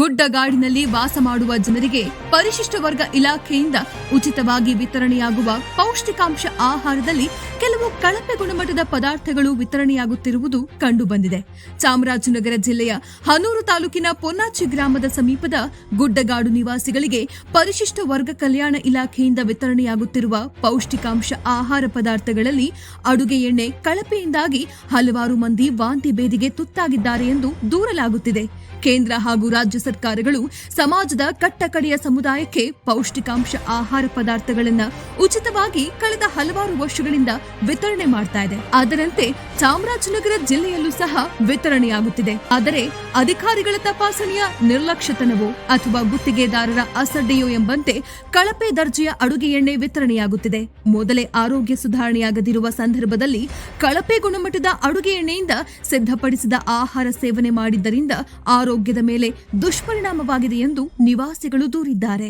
ಗುಡ್ಡಗಾಡಿನಲ್ಲಿ ವಾಸ ಮಾಡುವ ಜನರಿಗೆ ಪರಿಶಿಷ್ಟ ವರ್ಗ ಇಲಾಖೆಯಿಂದ ಉಚಿತವಾಗಿ ವಿತರಣೆಯಾಗುವ ಪೌಷ್ಟಿಕಾಂಶ ಆಹಾರದಲ್ಲಿ ಕೆಲವು ಕಳಪೆ ಗುಣಮಟ್ಟದ ಪದಾರ್ಥಗಳು ವಿತರಣೆಯಾಗುತ್ತಿರುವುದು ಕಂಡುಬಂದಿದೆ. ಚಾಮರಾಜನಗರ ಜಿಲ್ಲೆಯ ಹನೂರು ತಾಲೂಕಿನ ಪೊನ್ನಾಚಿ ಗ್ರಾಮದ ಸಮೀಪದ ಗುಡ್ಡಗಾಡು ನಿವಾಸಿಗಳಿಗೆ ಪರಿಶಿಷ್ಟ ವರ್ಗ ಕಲ್ಯಾಣ ಇಲಾಖೆಯಿಂದ ವಿತರಣೆಯಾಗುತ್ತಿರುವ ಪೌಷ್ಟಿಕಾಂಶ ಆಹಾರ ಪದಾರ್ಥಗಳಲ್ಲಿ ಅಡುಗೆ ಎಣ್ಣೆ ಕಳಪೆಯಿಂದಾಗಿ ಹಲವಾರು ಮಂದಿ ವಾಂತಿ ಬೇದಿಗೆ ತುತ್ತಾಗಿದ್ದಾರೆ ಎಂದು ದೂರಲಾಗುತ್ತಿದೆ. ಕೇಂದ್ರ ಹಾಗೂ ರಾಜ್ಯ ಸರ್ಕಾರಗಳು ಸಮಾಜದ ಕಟ್ಟಕಡೆಯ ಸಮುದಾಯಕ್ಕೆ ಪೌಷ್ಟಿಕಾಂಶ ಆಹಾರ ಪದಾರ್ಥಗಳನ್ನು ಉಚಿತವಾಗಿ ಕಳೆದ ಹಲವಾರು ವರ್ಷಗಳಿಂದ ವಿತರಣೆ ಮಾಡ್ತಾ ಇದೆ. ಅದರಂತೆ ಚಾಮರಾಜನಗರ ಜಿಲ್ಲೆಯಲ್ಲೂ ಸಹ ವಿತರಣೆಯಾಗುತ್ತಿದೆ. ಆದರೆ ಅಧಿಕಾರಿಗಳ ತಪಾಸಣೆಯ ನಿರ್ಲಕ್ಷ್ಯತನವೋ ಅಥವಾ ಗುತ್ತಿಗೆದಾರರ ಅಸಡ್ಡೆಯೋ ಎಂಬಂತೆ ಕಳಪೆ ದರ್ಜೆಯ ಅಡುಗೆ ಎಣ್ಣೆ ವಿತರಣೆಯಾಗುತ್ತಿದೆ. ಮೊದಲೇ ಆರೋಗ್ಯ ಸುಧಾರಣೆಯಾಗದಿರುವ ಸಂದರ್ಭದಲ್ಲಿ ಕಳಪೆ ಗುಣಮಟ್ಟದ ಅಡುಗೆ ಎಣ್ಣೆಯಿಂದ ಸಿದ್ಧಪಡಿಸಿದ ಆಹಾರ ಸೇವನೆ ಮಾಡಿದ್ದರಿಂದ ಆರೋಗ್ಯದ ಮೇಲೆ ದುಷ್ಪರಿಣಾಮವಾಗಿದೆ ಎಂದು ನಿವಾಸಿಗಳು ದೂರಿದ್ದಾರೆ.